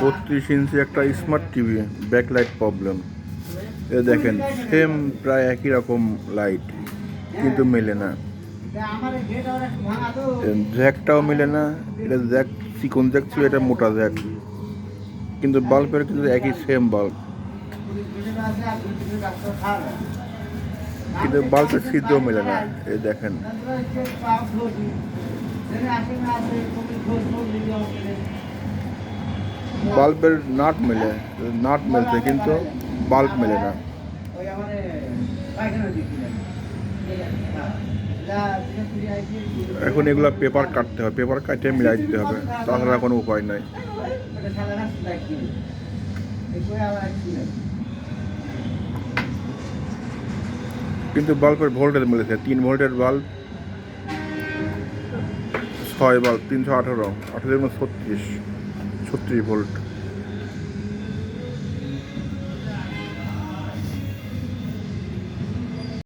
বত্রিশ ইঞ্চি একটা smart TV backlight problem এ দেখেন সেম প্রায় একই রকম লাইট কিন্তু মেলে না। জ্যাকটাও মেলে না, এটা জ্যাক চিকন জ্যাক ছিল, এটা মোটা জ্যাক কিন্তু বাল্বের কিন্তু একই সেম বাল্ব কিন্তু বাল্বের সিদ্ধও মেলে না, এ দেখেন। বাল্বের নাট মেলে, নাট মেলছে কিন্তু বাল্ব মেলে না। এখন এগুলো পেপার কাটতে হবে, পেপার কাটে মিলাই দিতে হবে, তাছাড়া কোনো উপায় নাই। কিন্তু বাল্বের ভোল্টেজ মিলেছে, তিন ভোল্টের বাল্ব, ছয় বাল্ব, তিনশো আঠারো আঠারো ছত্রিশ। ছত্রিশ ভোল্ট